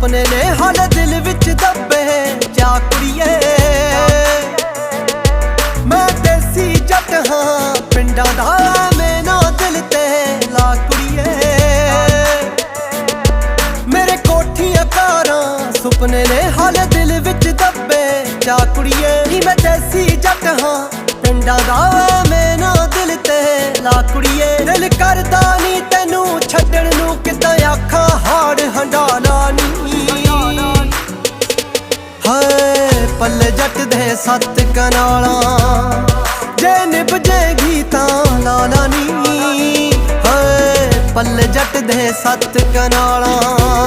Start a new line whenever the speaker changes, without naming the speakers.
ਸੁਪਨੇ ਨੇ ਹਾਲੇ ਦਿਲ ਵਿੱਚ ਦੱਬੇ, ਜਾ ਕੁੜੀਏ। ਮੈਂ ਦੇਸੀ ਜੱਟ ਹਾਂ, ਪਿੰਡਾਂ ਦਾ ਮੈਨਾ ਦਿਲ ਤੇ, ਲਾ ਕੁੜੀਏ। ਮੇਰੇ ਕੋਠੀਆਂ ਕਾਰਾਂ ਸੁਪਨੇ ਨੇ ਹਾਲੇ ਦਿਲ ਵਿੱਚ ਦੱਬੇ, ਜਾ ਕੁੜੀਏ। ਨੀ ਮੈਂ ਦੇਸੀ ਜੱਟ ਹਾਂ, ਪਿੰਡਾਂ ਦਾ ਮੈਨਾ ਦਿਲ ਤੇ, ਲਾ ਕੁੜੀਏ। ਦਿਲ ਕਰਦਾ ਨਹੀਂ ਪੱਲੇ ਜੱਟ ਦੇ ਸੱਤ ਕਨਾਲਾਂ। ਜੇ ਨਿਭ ਜੇਗੀ ਤਾਂ ਲਾਲਾ ਨੀ। ਹਾਏ, ਪੱਲੇ ਜੱਟ ਦੇ ਸੱਤ ਕਨਾਲਾਂ।